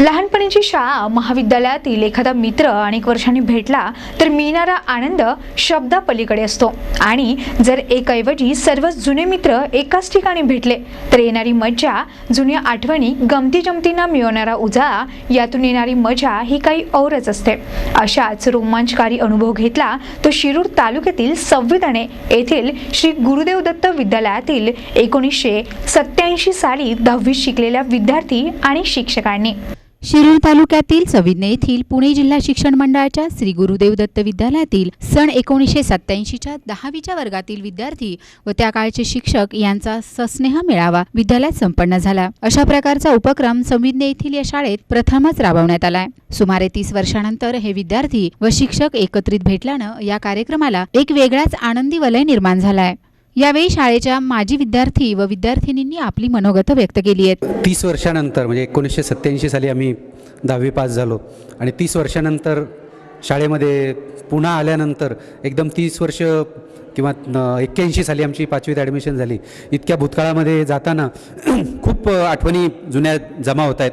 लहानपणीची शाळा महाविद्यालयातील एखादा मित्र अनेक वर्षांनी भेटला तर मिळणारा आनंद शब्दापलीकडे असतो. आणि जर एकऐवजी सर्वच जुने मित्र एकाच ठिकाणी भेटले तर येणारी मज्जा जुन्या आठवणी गमती जमतींना मिळवणारा उजाळा यातून येणारी मजा ही काही औरच असते. अशाच रोमांचकारी अनुभव घेतला तो शिरूर तालुक्यातील संविधाने येथील श्री गुरुदेव दत्त विद्यालयातील एकोणीसशे सत्याऐंशी साली दहावीत शिकलेल्या विद्यार्थी आणि शिक्षकांनी. शिरूर तालुक्यातील सविज्ञ येथील पुणे जिल्हा शिक्षण मंडळाच्या श्री गुरुदेव दत्त विद्यालयातील सन एकोणीसशे सत्याऐंशीच्या दहावीच्या वर्गातील विद्यार्थी व त्या काळचे शिक्षक यांचा सस्नेह मेळावा विद्यालयात संपन्न झाला. अशा प्रकारचा उपक्रम सविज्ञ येथील या शाळेत प्रथमच राबवण्यात आलाय. सुमारे तीस वर्षानंतर हे विद्यार्थी व शिक्षक एकत्रित भेटल्यानं या कार्यक्रमाला एक वेगळाच आनंदी वलय निर्माण झालाय. यावेळी शाळेच्या माजी विद्यार्थी व विद्यार्थिनींनी आपली मनोगत व्यक्त केली आहेत. तीस वर्षानंतर म्हणजे एकोणीसशे सत्त्याऐंशी साली आम्ही दहावी पास झालो. आणि तीस वर्षानंतर शाळेमध्ये पुन्हा आल्यानंतर एकदम तीस वर्ष किंवा एक्क्याऐंशी साली आमची पाचवीत ॲडमिशन झाली. इतक्या भूतकाळामध्ये जाताना खूप आठवणी जुन्या जमा होत आहेत.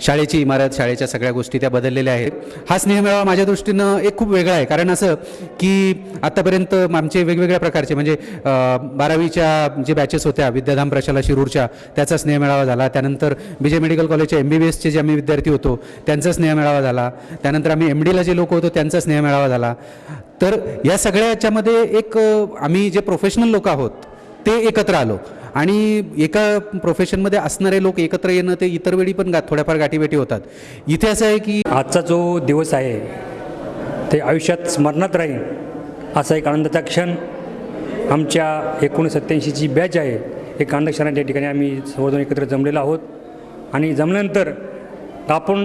शाळेची इमारत शाळेच्या सगळ्या गोष्टी त्या बदललेल्या आहेत. हा स्नेहमेळावा माझ्या दृष्टीनं एक खूप वेगळा आहे. कारण असं की आत्तापर्यंत आमचे वेगवेगळ्या प्रकारचे म्हणजे बारावीच्या जे बॅचेस होत्या विद्याधाम प्रशाला शिरूरच्या त्याचा स्नेहमेळावा झाला. त्यानंतर बी जे मेडिकल कॉलेजच्या एम बी बी एसचे जे आम्ही विद्यार्थी होतो त्यांचा स्नेहमेळावा झाला. त्यानंतर आम्ही एम डीला जे लोक होतो त्यांचा स्नेहमेळावा झाला. तर या सगळ्या याच्यामध्ये एक आम्ही जे प्रोफेशनल लोक आहोत ते एकत्र आलो. आणि एका प्रोफेशनमध्ये असणारे लोक एकत्र येणं ते इतर वेळी पण गा थोड्याफार गाठीभेटी होतात. इथे असं आहे की आजचा जो दिवस आहे ते आयुष्यात स्मरणात राहील असा एक आनंदाचा क्षण. आमच्या एकोणीस सत्त्याऐंशीची बॅच आहे. एक आनंद क्षणाच्या ठिकाणी आम्ही सर्वजण एकत्र जमलेलो आहोत. आणि जमल्यानंतर आपण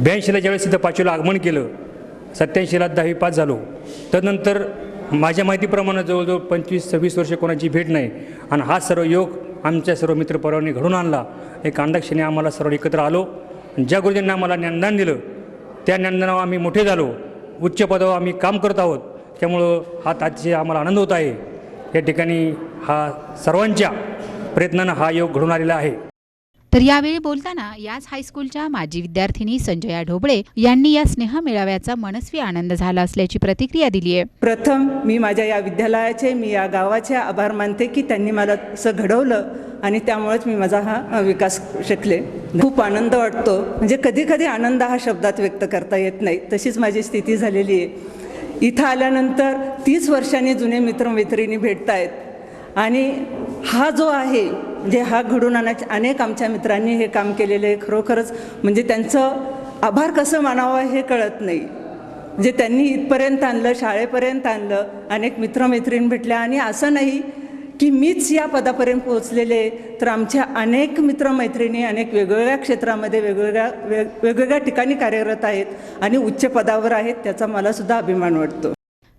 ब्याऐंशीला ज्यावेळेस इथं पाचवीला आगमन केलं सत्याऐंशीला दहावी पास झालो. तदनंतर माझ्या माहितीप्रमाणे जवळजवळ पंचवीस सव्वीस वर्ष कोणाची भेट नाही. आणि हा सर्व योग आमच्या सर्व मित्रपरिवारांनी घडून आणला. एक अंडाक्षणी आम्हाला सर्व एकत्र आलो. ज्या गुरुजींनी आम्हाला ज्ञानदान दिलं त्या ज्ञानदानावर आम्ही मोठे झालो. उच्च पदावर आम्ही काम करत आहोत. त्यामुळं हा अतिशय आम्हाला आनंद होत आहे. या ठिकाणी हा सर्वांच्या प्रयत्नानं हा योग घडून आलेला आहे. तर यावेळी बोलताना याच हायस्कूलच्या माजी विद्यार्थिनी संजया ढोबळे यांनी या स्नेह मेळाव्याचा मनस्वी आनंद झाला असल्याची प्रतिक्रिया दिली आहे. प्रथम मी माझ्या या विद्यालयाचे मी या गावाचे आभार मानते की त्यांनी मला असं घडवलं आणि त्यामुळेच मी माझा हा विकास शिकले. खूप आनंद वाटतो. म्हणजे कधी कधी आनंद हा शब्दात व्यक्त करता येत नाही. तशीच माझी स्थिती झालेली आहे. इथं आल्यानंतर तीस वर्षांनी जुने मित्रमैत्रिणी भेटत आहेत आणि हा जो आहे म्हणजे हा घडून आणायचे अनेक आमच्या मित्रांनी हे काम केलेलं आहे खरोखरच. म्हणजे त्यांचं आभार कसं मानावं हे कळत नाही. म्हणजे त्यांनी इथपर्यंत आणलं शाळेपर्यंत आणलं अनेक मित्रमैत्रीण भेटल्या. आणि असं नाही की मीच या पदापर्यंत पोहोचलेले तर आमच्या अनेक मित्रमैत्रिणी अनेक वेगवेगळ्या क्षेत्रामध्ये वेगवेगळ्या वेग वेगवेगळ्या ठिकाणी कार्यरत आहेत आणि उच्च पदावर आहेत त्याचा मला सुद्धा अभिमान वाटतो.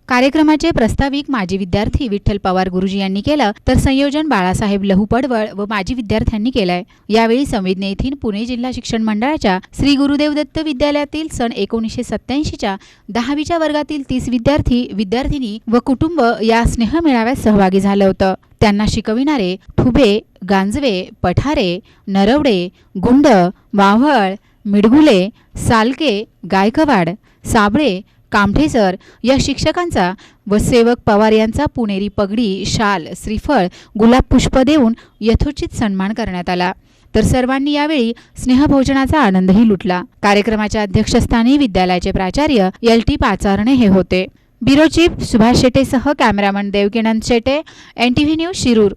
कार्यक्रमाचे प्रस्ताविक माजी विद्यार्थी विठ्ठल पवार गुरुजी यांनी केलं तर संयोजन बाळासाहेब लहू पडवळ व माजी विद्यार्थ्यांनी केलंय. यावेळी संवेदने येथील पुणे जिल्हा शिक्षण मंडळाच्या श्री गुरुदेव दत्त विद्यालयातील सन एकोणीसशे सत्याऐंशीच्या दहावीच्या वर्गातील तीस विद्यार्थी विद्यार्थिनी व कुटुंब या स्नेह मेळाव्यात सहभागी झालं होतं. त्यांना शिकविणारे ठुबे गांजवे पठारे नरवडे गुंड वाव्हळ मिडगुले सालके गायकवाड साबळे कामठे सर या शिक्षकांचा व सेवक पवार यांचा पुणेरी पगडी शाल श्रीफळ गुलाब पुष्प देऊन यथोचित सन्मान करण्यात आला. तर सर्वांनी यावेळी स्नेहभोजनाचा आनंदही लुटला. कार्यक्रमाच्या अध्यक्षस्थानी विद्यालयाचे प्राचार्य एल टी पाचारणे हे होते. Bureau chief Subhash शेटेसह cameraman Devkinand Shete N T V news Shirur.